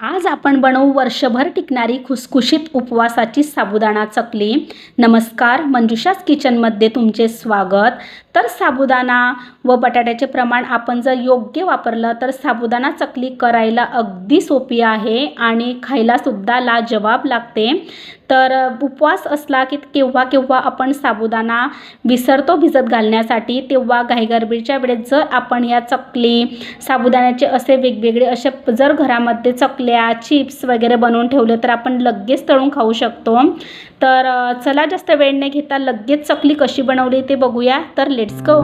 आज आपण बनवू वर्षभर टिकणारी खुसखुशीत उपवासाची साबुदाणा चकली. नमस्कार मंजुषाच किचनमध्ये तुमचे स्वागत. तर साबुदाणा व बटाट्याचे प्रमाण आपण जर योग्य वापरलं तर साबुदाणा चकली करायला अगदी सोपी आहे आणि खायलासुद्धा लाजवाब लागते. तर उपवास असला की केव्हा केव्हा आपण साबुदाणा विसरतो भिजत घालण्यासाठी तेव्हा घाईगरबीच्या वेळेस जर आपण या चकली साबुदाण्याचे असे वेगवेगळे असे जर घरामध्ये चकल्या चिप्स वगैरे बनवून ठेवले तर आपण लगेच तळून खाऊ शकतो. तर चला जास्त वेळ न घेता लगेच चकली कशी बनवली ते बघूया. तर लेट्स गो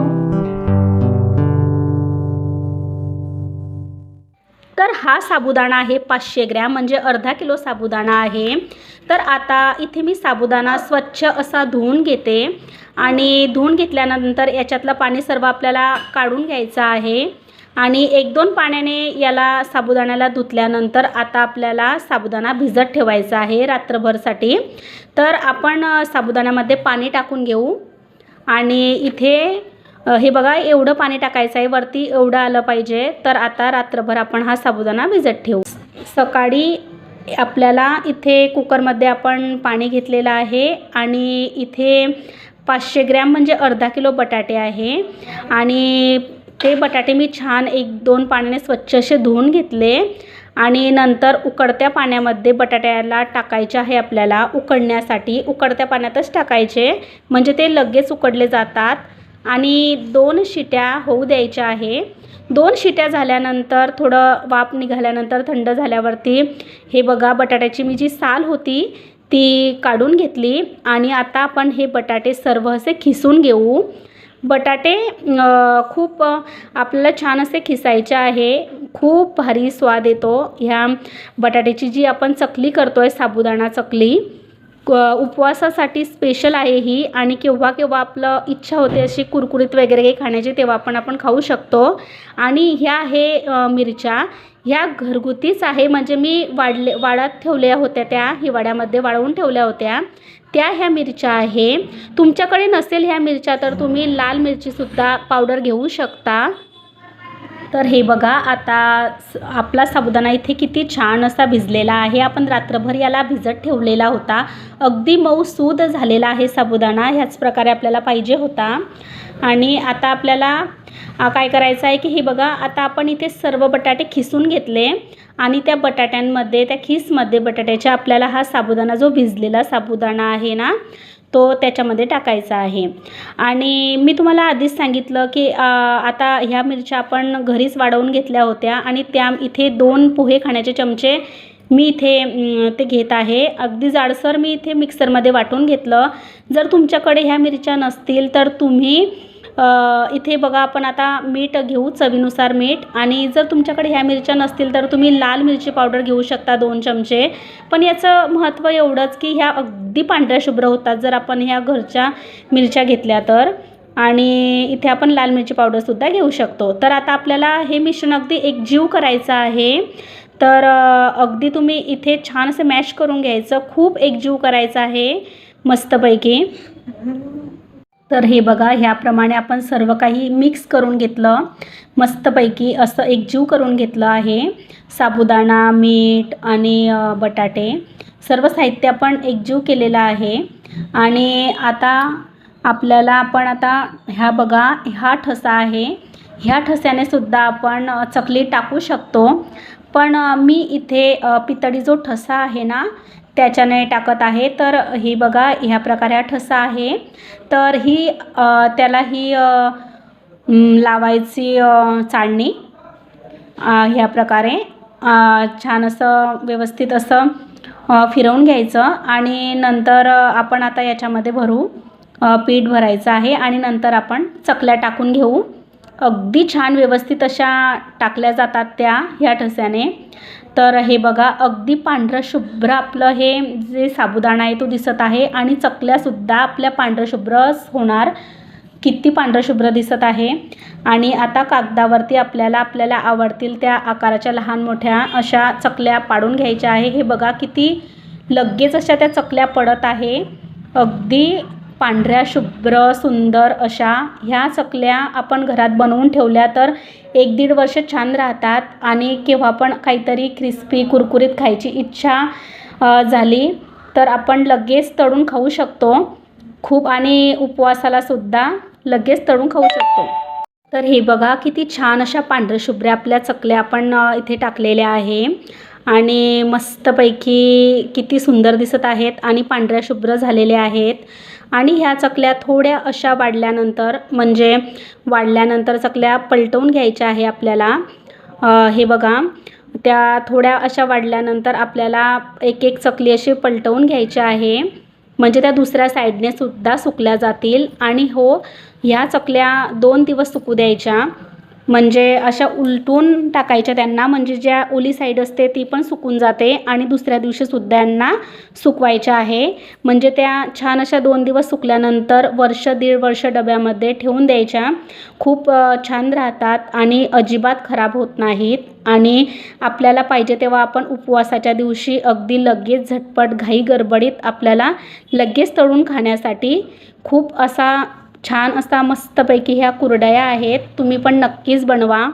तर हा साबुदाणा आहे पाचशे ग्रॅम म्हणजे अर्धा किलो साबुदाणा आहे. तर आता इथे मी साबुदाणा स्वच्छ असा धुवून घेते. आणि धुवून घेतल्यानंतर याच्यातलं पाणी सर्व आपल्याला काढून घ्यायचं आहे. आणि एक दोन पाण्याने याला साबुदाण्याला धुतल्यानंतर आता आपल्याला साबुदाणा भिजत ठेवायचा आहे रात्रभरसाठी. तर आपण साबुदाण्यामध्ये पाणी टाकून घेऊ. आणि इथे हे बघा एवढं पाणी टाकायचं आहे वरती एवढं आलं पाहिजे. तर आता रात्रभर आपण हा साबुदाणा भिजत ठेवू. सकाळी आपल्याला इथे कुकरमध्ये आपण पाणी घेतलेलं आहे आणि इथे पाचशे ग्रॅम म्हणजे अर्धा किलो बटाटे आहे. आणि ते बटाटे मी छान एक दोन पाण्याने स्वच्छ असे धुवून घेतले. आणि नंतर उकडत्या पाण्यामध्ये बटाट्याला टाकायचे आहे आपल्याला उकडण्यासाठी. उकडत्या पाण्यातच टाकायचे म्हणजे ते लगेच उकडले जातात. आणि दोन शिट्या होऊ द्यायच्या आहे. दोन शिट्या झाल्यानंतर थोडं वाफ निघाल्यानंतर थंड झाल्यावरती हे बघा बटाट्याची मी जी साल होती ती काढून घेतली. आणि आता आपण हे बटाटे सर्व असे खिसून घेऊ. बटाटे खूप आपल्याला छान असे खिसायचे आहे. खूप भारी स्वाद येतो ह्या बटाट्याची जी आपण चकली करतो आहे साबुदाणा चकली. उपवासासाठी स्पेशल आहे ही. आणि केव्हा केव्हा आपलं इच्छा होते अशी कुरकुरीत वगैरे काही खाण्याची तेव्हा पण आपण खाऊ शकतो. आणि ह्या आहे मिरच्या. ह्या घरगुतीच आहे. म्हणजे मी वाढले वाळत ठेवल्या होत्या त्या हिवाळ्यामध्ये वाळवून ठेवल्या होत्या. त्या ह्या मिरच्या आहे. तुमच्याकडे नसेल ह्या मिरच्या तर तुम्ही लाल मिरचीसुद्धा पावडर घेऊ शकता. तर हे बघा आता आपला साबुदाणा इथे किती छान असा भिजलेला आहे. आपण रात्रभर याला भिजत ठेवलेला होता. अगदी मऊ सूद झालेला आहे साबुदाणा. ह्याच प्रकारे आपल्याला पाहिजे होता. आणि आता आपल्याला काय करायचं आहे की हे बघा आता आपण इथे सर्व बटाटे खिसून घेतले. आणि त्या बटाट्यांमध्ये त्या खिसमध्ये बटाट्याच्या आपल्याला हा साबुदाणा जो भिजलेला साबुदाणा आहे ना तो त्याच्यामध्ये टाकायचा आहे. आणि मी तुम्हाला आधीच सांगितलं की आ, आता ह्या मिरच्या आपण घरीच वाढवून घेतल्या होत्या आणि त्या इथे दोन पोहे खाण्याचे चमचे मी इथे ते घेत आहे. अगदी जाडसर मी इथे मिक्सरमध्ये वाटून घेतलं. जर तुमच्याकडे ह्या मिरच्या नसतील तर तुम्ही इथे बघा आपण आता मीठ घेऊ चवीनुसार मीठ. आणि जर तुमच्याकडे ह्या मिरच्या नसतील तर तुम्ही लाल मिरची पावडर घेऊ शकता दोन चमचे. पण याचं महत्त्व एवढंच की ह्या अगदी पांढऱ्या शुभ्र होतात जर आपण ह्या घरच्या मिरच्या घेतल्या तर. आणि इथे आपण लाल मिरची पावडरसुद्धा घेऊ शकतो. तर आता आपल्याला हे मिश्रण अगदी एकजीव करायचं आहे. तर अगदी तुम्ही इथे छान असं मॅश करून घ्यायचं. खूप एकजीव करायचं आहे मस्तपैकी. तर हे बघा ह्याप्रमाणे आपण सर्व काही मिक्स करून घेतलं. मस्तपैकी असं एकजीव करून घेतलं आहे. साबुदाणा मीठ आणि बटाटे. सर्व साहित्य आपण एकजीव केलेलं आहे. आणि आता आपल्याला आपण आता ह्या बघा हा ठसा आहे. ह्या ठस्याने सुद्धा आपण चकली टाकू शकतो. पण मी इथे पितळी जो ठसा आहे ना त्याच्याने टाकत आहे. तर ही बघा ह्या प्रकारे हा ठसा आहे. तर ही त्याला ही लावायची चाळणी. ह्या प्रकारे छान असं व्यवस्थित असं फिरवून घ्यायचं आणि नंतर आपण आता याच्यामध्ये भरू पीठ भरायचं आहे आणि नंतर आपण चकल्या टाकून घेऊ. अगदी छान व्यवस्थित अशा टाकल्या जातात त्या ह्या ठस्याने. तर हे बघा अगदी पांढरं शुभ्र आपलं हे जे साबुदाणा आहे तो दिसत आहे आणि चकल्यासुद्धा आपल्या पांढरं शुभ्रच होणार. किती पांढरं शुभ्र दिसत आहे. आणि आता कागदावरती आपल्याला आपल्याला आवडतील त्या आकाराच्या लहान मोठ्या अशा चकल्या पाडून घ्यायच्या आहे. हे बघा किती लगेच अशा त्या चकल्या पडत आहे. अगदी पांढऱ्या शुभ्र सुंदर अशा ह्या चकल्या आपण घरात बनवून ठेवल्या तर एक दीड वर्ष छान राहतात आणि केव्हा पण काहीतरी क्रिस्पी कुरकुरीत खायची इच्छा झाली तर आपण लगेच तळून खाऊ शकतो. खूप आणि उपवासाला सुद्धा लगेच तळून खाऊ शकतो. तर हे बघा किती छान अशा पांढऱ्या शुभ्र आपल्या चकल्या आपण इथे टाकलेल्या आहे. आणि मस्तपैकी किती सुंदर दिसत आहेत आणि पांढऱ्या शुभ्र झालेल्या आहेत. आणि ह्या चकल्या थोड्या अशा वाढल्यानंतर म्हणजे वाढल्यानंतर चकल्या पलटवून घ्यायच्या आहे आपल्याला. हे बघा त्या थोड्या अशा वाढल्यानंतर आपल्याला एक एक चकली अशी पलटवून घ्यायची आहे. म्हणजे त्या दुसऱ्या साईडने सुद्धा सुकल्या जातील. आणि हो ह्या चकल्या दोन दिवस सुकू द्यायच्या. म्हणजे अशा उलटून टाकायच्या त्यांना म्हणजे ज्या ओली साईड असते ती पण सुकून जाते आणि दुसऱ्या दिवशीसुद्धा यांना सुकवायच्या आहे. म्हणजे त्या छान अशा दोन दिवस सुकल्यानंतर वर्ष दीड वर्ष डब्यामध्ये ठेवून द्यायच्या. खूप छान राहतात आणि अजिबात खराब होत नाहीत. आणि आपल्याला पाहिजे तेव्हा आपण उपवासाच्या दिवशी अगदी लगेच झटपट घाई गडबडीत आपल्याला लगेच तळून खाण्यासाठी खूप असा छान असा मस्तपैकी ह्या कुरडया आहेत तुम्ही पण नक्कीच बनवा.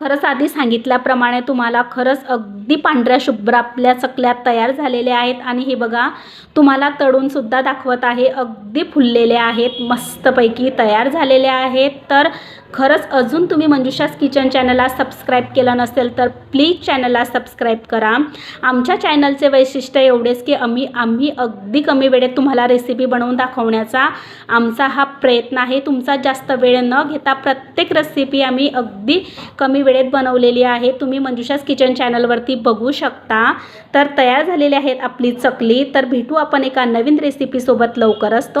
खरंच आधी सांगितल्याप्रमाणे तुम्हाला खरंच अगदी पांढऱ्या शुभ्र आपल्या चकल्या तयार झालेल्या आहेत. आणि हे बघा तुम्हाला तळूनसुद्धा दाखवत आहे अगदी फुललेले आहेत मस्तपैकी तयार झालेले आहेत. तर खरंच अजून तुम्ही मंजुषास किचन चॅनलला सबस्क्राईब केलं नसेल तर प्लीज चॅनलला सबस्क्राईब करा. आमच्या चॅनलचे वैशिष्ट्य एवढेच की आम्ही आम्ही अगदी कमी वेळेत तुम्हाला रेसिपी बनवून दाखवण्याचा आमचा हा प्रयत्न आहे. तुमचा जास्त वेळ न घेता प्रत्येक रेसिपी आम्ही अगदी कमी वेळेत बनवलेली आहे. तुम्ही मंजुषास किचन चॅनलवरती बघू शकता. तर तयार झालेली आहेत आपली चकली. तर भेटू आपण एका नवीन रेसिपीसोबत लवकरच. असतो